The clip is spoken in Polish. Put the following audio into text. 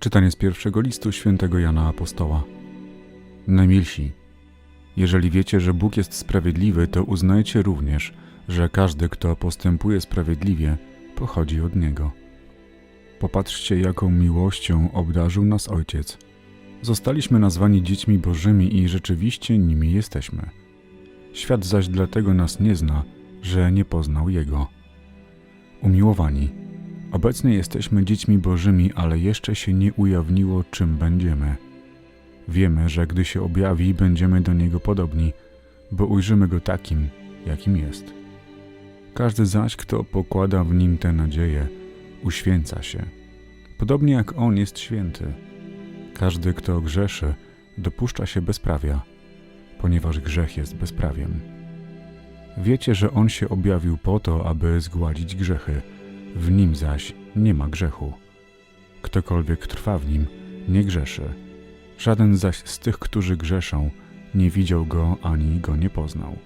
Czytanie z pierwszego listu świętego Jana Apostoła. Najmilsi, jeżeli wiecie, że Bóg jest sprawiedliwy, to uznajcie również, że każdy, kto postępuje sprawiedliwie, pochodzi od Niego. Popatrzcie, jaką miłością obdarzył nas Ojciec. Zostaliśmy nazwani dziećmi Bożymi i rzeczywiście nimi jesteśmy. Świat zaś dlatego nas nie zna, że nie poznał Jego. Umiłowani, obecnie jesteśmy dziećmi Bożymi, ale jeszcze się nie ujawniło, czym będziemy. Wiemy, że gdy się objawi, będziemy do Niego podobni, bo ujrzymy Go takim, jakim jest. Każdy zaś, kto pokłada w Nim tę nadzieję, uświęca się, podobnie jak On jest święty. Każdy, kto grzeszy, dopuszcza się bezprawia, ponieważ grzech jest bezprawiem. Wiecie, że On się objawił po to, aby zgładzić grzechy, w Nim zaś nie ma grzechu. Ktokolwiek trwa w Nim, nie grzeszy. Żaden zaś z tych, którzy grzeszą, nie widział Go ani Go nie poznał.